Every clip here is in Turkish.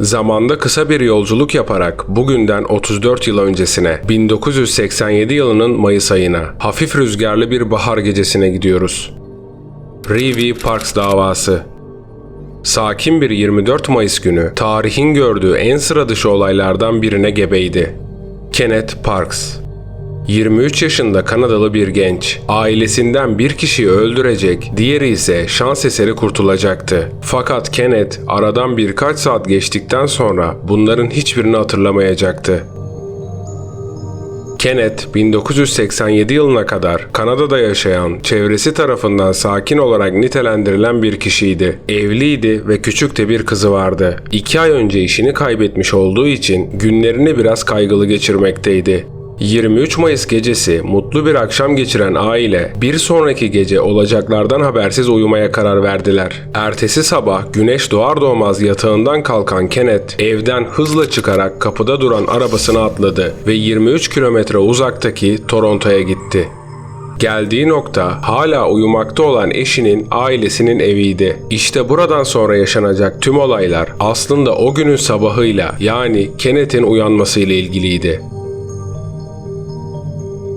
Zamanda kısa bir yolculuk yaparak bugünden 34 yıl öncesine 1987 yılının Mayıs ayına hafif rüzgarlı bir bahar gecesine gidiyoruz. Reeve Parks davası Sakin bir 24 Mayıs günü tarihin gördüğü en sıra dışı olaylardan birine gebeydi. Kenneth Parks 23 yaşında Kanadalı bir genç. Ailesinden bir kişiyi öldürecek, diğeri ise şans eseri kurtulacaktı. Fakat Kenneth aradan birkaç saat geçtikten sonra bunların hiçbirini hatırlamayacaktı. Kenneth 1987 yılına kadar Kanada'da yaşayan, çevresi tarafından sakin olarak nitelendirilen bir kişiydi. Evliydi ve küçük de bir kızı vardı. İki ay önce işini kaybetmiş olduğu için günlerini biraz kaygılı geçirmekteydi. 23 Mayıs gecesi mutlu bir akşam geçiren aile bir sonraki gece olacaklardan habersiz uyumaya karar verdiler. Ertesi sabah güneş doğar doğmaz yatağından kalkan Kenneth evden hızla çıkarak kapıda duran arabasına atladı ve 23 kilometre uzaktaki Toronto'ya gitti. Geldiği nokta hala uyumakta olan eşinin ailesinin eviydi. İşte buradan sonra yaşanacak tüm olaylar aslında o günün sabahıyla yani Kenneth'in uyanmasıyla ilgiliydi.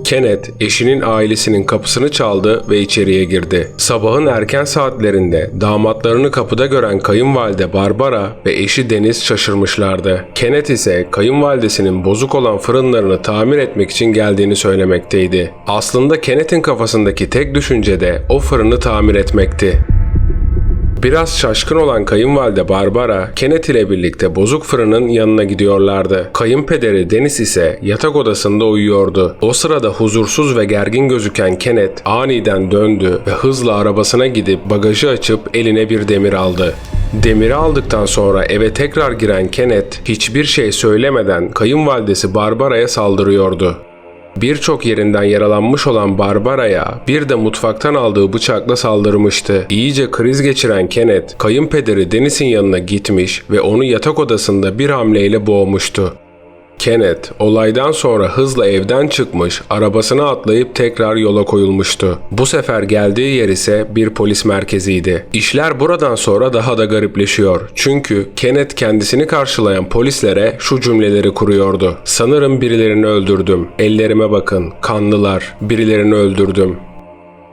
Kenneth eşinin ailesinin kapısını çaldı ve içeriye girdi. Sabahın erken saatlerinde damatlarını kapıda gören kayınvalide Barbara ve eşi Deniz şaşırmışlardı. Kenneth ise kayınvalidesinin bozuk olan fırınlarını tamir etmek için geldiğini söylemekteydi. Aslında Kenneth'in kafasındaki tek düşünce de o fırını tamir etmekti. Biraz şaşkın olan kayınvalide Barbara, Kenneth ile birlikte bozuk fırının yanına gidiyorlardı. Kayınpederi Deniz ise yatak odasında uyuyordu. O sırada huzursuz ve gergin gözüken Kenneth aniden döndü ve hızla arabasına gidip bagajı açıp eline bir demir aldı. Demiri aldıktan sonra eve tekrar giren Kenneth hiçbir şey söylemeden kayınvalidesi Barbara'ya saldırıyordu. Birçok yerinden yaralanmış olan Barbara'ya bir de mutfaktan aldığı bıçakla saldırmıştı. İyice kriz geçiren Kenneth, kayınpederi Dennis'in yanına gitmiş ve onu yatak odasında bir hamleyle boğmuştu. Kenneth olaydan sonra hızla evden çıkmış, arabasına atlayıp tekrar yola koyulmuştu. Bu sefer geldiği yer ise bir polis merkeziydi. İşler buradan sonra daha da garipleşiyor. Çünkü Kenneth kendisini karşılayan polislere şu cümleleri kuruyordu. Sanırım birilerini öldürdüm. Ellerime bakın, kanlılar. Birilerini öldürdüm.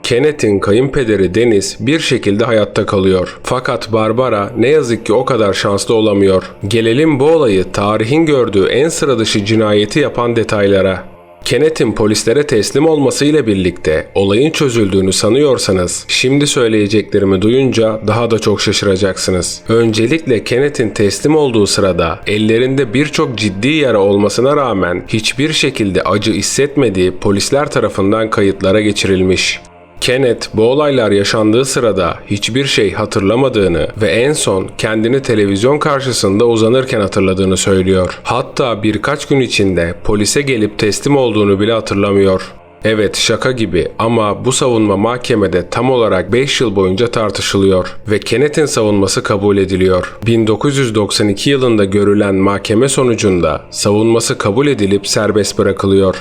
Kenneth'in kayınpederi Deniz bir şekilde hayatta kalıyor. Fakat Barbara ne yazık ki o kadar şanslı olamıyor. Gelelim bu olayı tarihin gördüğü en sıra dışı cinayeti yapan detaylara. Kenneth'in polislere teslim olmasıyla birlikte olayın çözüldüğünü sanıyorsanız şimdi söyleyeceklerimi duyunca daha da çok şaşıracaksınız. Öncelikle Kenneth'in teslim olduğu sırada ellerinde birçok ciddi yara olmasına rağmen hiçbir şekilde acı hissetmediği polisler tarafından kayıtlara geçirilmiş. Kenneth bu olaylar yaşandığı sırada hiçbir şey hatırlamadığını ve en son kendini televizyon karşısında uzanırken hatırladığını söylüyor. Hatta birkaç gün içinde polise gelip teslim olduğunu bile hatırlamıyor. Evet şaka gibi ama bu savunma mahkemede tam olarak 5 yıl boyunca tartışılıyor ve Kenneth'in savunması kabul ediliyor. 1992 yılında görülen mahkeme sonucunda savunması kabul edilip serbest bırakılıyor.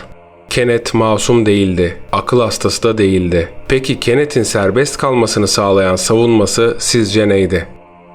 Kenneth masum değildi. Akıl hastası da değildi. Peki Kenneth'in serbest kalmasını sağlayan savunması sizce neydi?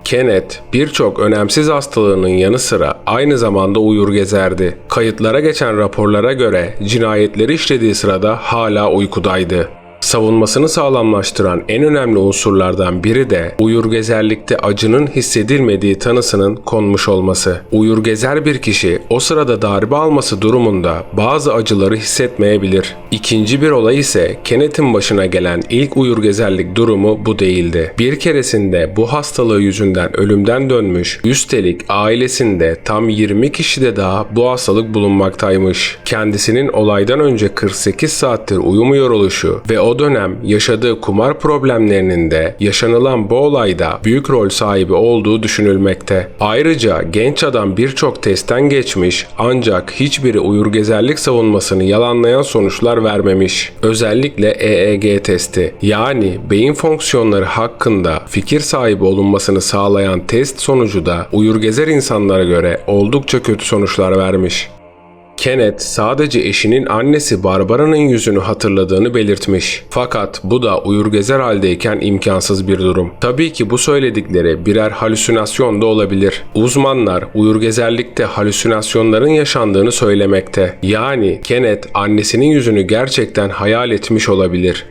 Kenneth birçok önemsiz hastalığının yanı sıra aynı zamanda uyur gezerdi. Kayıtlara geçen raporlara göre cinayetleri işlediği sırada hala uykudaydı. Savunmasını sağlamlaştıran en önemli unsurlardan biri de uyurgezerlikte acının hissedilmediği tanısının konmuş olması. Uyurgezer bir kişi o sırada darbe alması durumunda bazı acıları hissetmeyebilir. İkinci bir olay ise Kenneth'in başına gelen ilk uyurgezerlik durumu bu değildi. Bir keresinde bu hastalığı yüzünden ölümden dönmüş, üstelik ailesinde tam 20 kişide daha bu hastalık bulunmaktaymış. Kendisinin olaydan önce 48 saattir uyumuyor oluşu ve o dönem yaşadığı kumar problemlerinin de yaşanılan bu olayda büyük rol sahibi olduğu düşünülmekte. Ayrıca genç adam birçok testten geçmiş ancak hiçbiri uyurgezerlik savunmasını yalanlayan sonuçlar vermemiş. Özellikle EEG testi yani beyin fonksiyonları hakkında fikir sahibi olunmasını sağlayan test sonucu da uyurgezer insanlara göre oldukça kötü sonuçlar vermiş. Kenneth sadece eşinin annesi Barbara'nın yüzünü hatırladığını belirtmiş. Fakat bu da uyur gezer haldeyken imkansız bir durum. Tabii ki bu söyledikleri birer halüsinasyon da olabilir. Uzmanlar uyur gezerlikte halüsinasyonların yaşandığını söylemekte. Yani Kenneth annesinin yüzünü gerçekten hayal etmiş olabilir.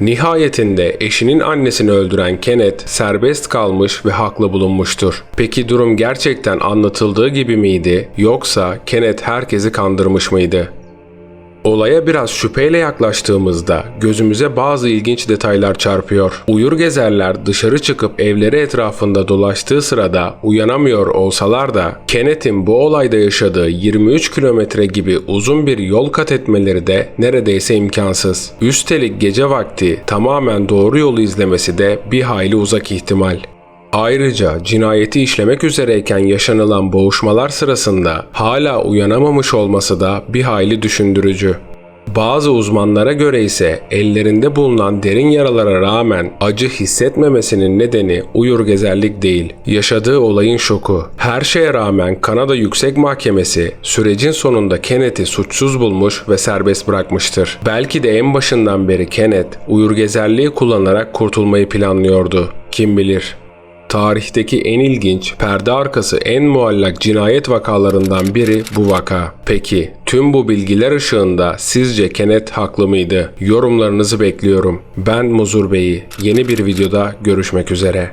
Nihayetinde eşinin annesini öldüren Kenneth serbest kalmış ve haklı bulunmuştur. Peki durum gerçekten anlatıldığı gibi miydi yoksa Kenneth herkesi kandırmış mıydı? Olaya biraz şüpheyle yaklaştığımızda gözümüze bazı ilginç detaylar çarpıyor. Uyur gezerler dışarı çıkıp evleri etrafında dolaştığı sırada uyanamıyor olsalar da Kenneth'in bu olayda yaşadığı 23 kilometre gibi uzun bir yol kat etmeleri de neredeyse imkansız. Üstelik gece vakti tamamen doğru yolu izlemesi de bir hayli uzak ihtimal. Ayrıca cinayeti işlemek üzereyken yaşanılan boğuşmalar sırasında hala uyanamamış olması da bir hayli düşündürücü. Bazı uzmanlara göre ise ellerinde bulunan derin yaralara rağmen acı hissetmemesinin nedeni uyur gezerlik değil, yaşadığı olayın şoku. Her şeye rağmen Kanada Yüksek Mahkemesi sürecin sonunda Kenneth'i suçsuz bulmuş ve serbest bırakmıştır. Belki de en başından beri Kenneth uyur gezerliği kullanarak kurtulmayı planlıyordu. Kim bilir? Tarihteki en ilginç, perde arkası en muallak cinayet vakalarından biri bu vaka. Peki, tüm bu bilgiler ışığında sizce Kenneth haklı mıydı? Yorumlarınızı bekliyorum. Ben Muzur Bey'i. Yeni bir videoda görüşmek üzere.